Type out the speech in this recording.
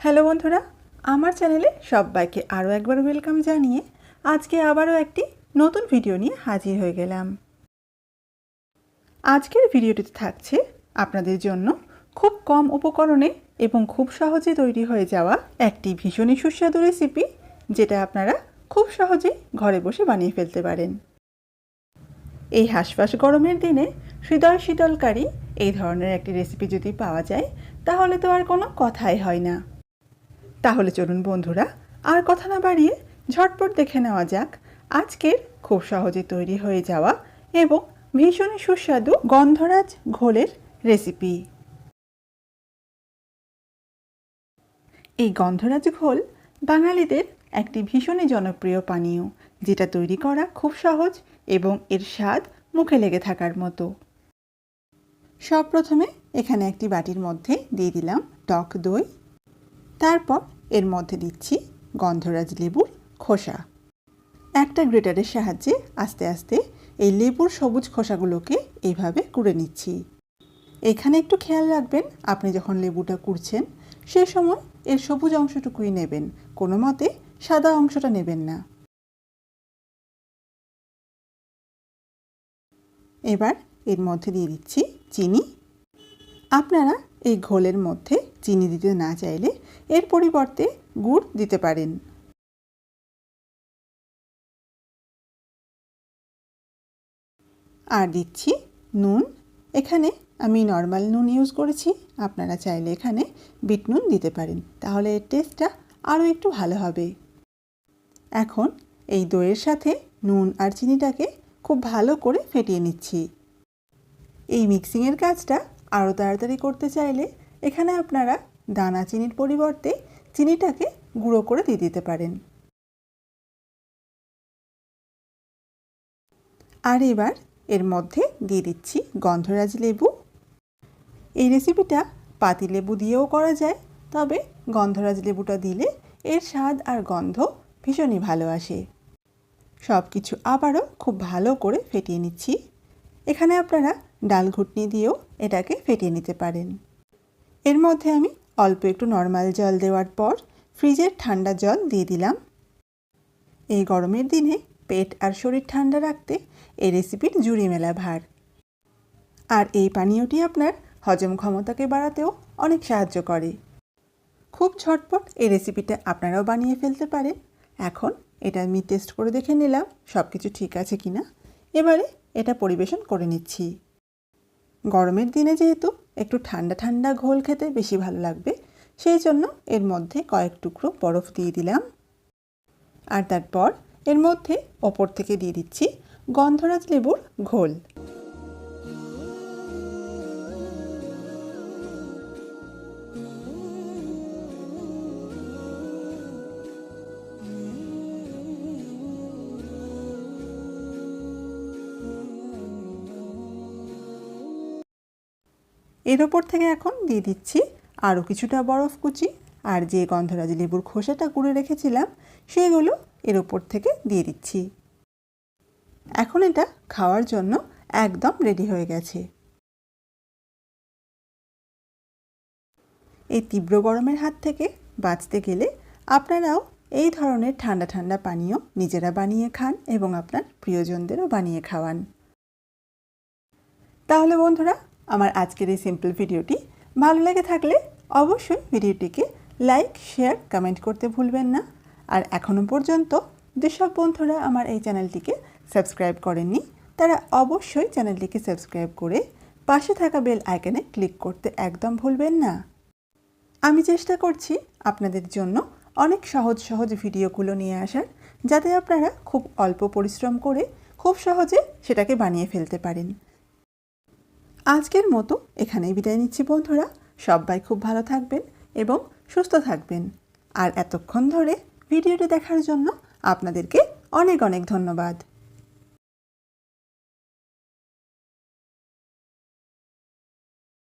Hello বন্ধুরা, আমার চ্যানেলে সবাইকে আরও একবার ওয়েলকাম জানিয়ে আজকে আবারও একটি নতুন ভিডিও নিয়ে হাজির হয়ে গেলাম। আজকের ভিডিওটিতে থাকছে আপনাদের জন্য খুব কম উপকরণে এবং খুব সহজে তৈরি হয়ে যাওয়া একটি ভীষণই সুস্বাদু রেসিপি যেটা আপনারা খুব সহজেই ঘরে বসে বানিয়ে ফেলতে পারেন। এই হাঁসফাঁস গরমের দিনে হৃদয় শীতলকারী এই ধরনের একটি রেসিপি যদি পাওয়া যায়, তাহলে তো আর কোনো কথাই হয় না। তাহলে চলুন বন্ধুরা, আর কথা না বাড়িয়ে ঝটপট দেখে নেওয়া যাক আজকের খুব সহজে তৈরি হয়ে যাওয়া এবং ভীষণই সুস্বাদু গন্ধরাজ ঘোলের রেসিপি এই গন্ধরাজ ঘোল বাঙালিদের একটি ভীষণই জনপ্রিয় পানীয়, যেটা তৈরি করা খুব সহজ এবং এর স্বাদ মুখে লেগে থাকার মতো। সব প্রথমে এখানে একটি বাটির মধ্যে দিয়ে দিলাম টক দই তারপর এর মধ্যে দিচ্ছি গন্ধরাজ লেবুর খোসা। একটা গ্রেটারের সাহায্যে আস্তে আস্তে এই লেবুর সবুজ খোসাগুলোকে এইভাবে কুড়ে নিচ্ছি। এখানে একটু খেয়াল রাখবেন, আপনি যখন লেবুটা কুড়ছেন, সে সময় এর সবুজ অংশটুকুই নেবেন, কোনো মতে সাদা অংশটা নেবেন না। এবার এর মধ্যে দিয়ে দিচ্ছি চিনি। আপনারা এই ঘোলের মধ্যে চিনি দিতে না চাইলে এর পরিবর্তে গুড় দিতে পারেন। আর দিচ্ছি নুন। এখানে আমি নর্মাল নুন ইউজ করেছি। আপনারা চাইলে এখানে বিট নুন দিতে পারেন। তাহলে এর টেস্টটা আরও একটু ভালো হবে। এখন এই দইয়ের সাথে নুন আর চিনিটাকে খুব ভালো করে ফেটিয়ে নিচ্ছি। এই মিক্সিংয়ের কাজটা আরও তাড়াতাড়ি করতে চাইলে এখানে আপনারা দানা চিনির পরিবর্তে চিনিটাকে গুঁড়ো করে দিয়ে দিতে পারেন। আর এবার এর মধ্যে দিয়ে দিচ্ছি গন্ধরাজ লেবু। এই রেসিপিটা পাতি লেবু দিয়েও করা যায়, তবে গন্ধরাজ লেবুটা দিলে এর স্বাদ আর গন্ধ ভীষণই ভালো আসে। সব কিছু আবারও খুব ভালো করে ফেটিয়ে নিচ্ছি। এখানে আপনারা ডাল ঘুটনি দিয়েও এটাকে ফেটিয়ে নিতে পারেন। এর মধ্যে আমি অল্প একটু নর্মাল জল দেওয়ার পর ফ্রিজের ঠান্ডা জল দিয়ে দিলাম। এই গরমের দিনে পেট আর শরীর ঠান্ডা রাখতে এই রেসিপির জুড়ি মেলা ভার। আর এই পানীয়টি আপনার হজম ক্ষমতাকে বাড়াতেও অনেক সাহায্য করে। খুব ঝটপট এই রেসিপিটা আপনারাও বানিয়ে ফেলতে পারেন। এখন এটা আমি টেস্ট করে দেখে নিলাম সব কিছু ঠিক আছে কি না এবারে এটা পরিবেশন করে নিচ্ছি। গরমের দিনে যেহেতু একটু ঠান্ডা ঠান্ডা ঘোল খেতে বেশি ভালো লাগবে। সেই জন্য এর মধ্যে কয়েক টুকরো বরফ দিয়ে দিলাম। আর তারপর এর মধ্যে ওপর থেকে দিয়ে দিচ্ছি গন্ধরাজ লেবুর ঘোল। এর ওপর থেকে এখন দিয়ে দিচ্ছি আরও কিছুটা বরফ কুচি। আর যে গন্ধরাজ লেবুর খোসাটা কুড়ে রেখেছিলাম, সেগুলো এর ওপর থেকে দিয়ে দিচ্ছি। এখন এটা খাওয়ার জন্য একদম রেডি হয়ে গেছে। এই তীব্র গরমের হাত থেকে বাঁচতে গেলে আপনারাও এই ধরনের ঠান্ডা ঠান্ডা পানীয় নিজেরা বানিয়ে খান এবং আপনার প্রিয়জনদেরও বানিয়ে খাওয়ান। তাহলে বন্ধুরা আমার আজকের এই সিম্পল ভিডিওটি ভালো লেগে থাকলে অবশ্যই ভিডিওটিকে লাইক শেয়ার কমেন্ট করতে ভুলবেন না। আর এখনও পর্যন্ত যেসব বন্ধুরা আমার এই চ্যানেলটিকে সাবস্ক্রাইব করেননি, তারা অবশ্যই চ্যানেলটিকে সাবস্ক্রাইব করে পাশে থাকা বেল আইকনে ক্লিক করতে একদম ভুলবেন না। আমি চেষ্টা করছি আপনাদের জন্য অনেক সহজ সহজ ভিডিওগুলো নিয়ে আসার, যাতে আপনারা খুব অল্প পরিশ্রম করে খুব সহজে সেটাকে বানিয়ে ফেলতে পারেন। আজকের মতো এখানেই বিদায় নিচ্ছি বন্ধুরা। সবাই খুব ভালো থাকবেন এবং সুস্থ থাকবেন। আর এতক্ষণ ধরে ভিডিওটি দেখার জন্য আপনাদেরকে অনেক অনেক ধন্যবাদ।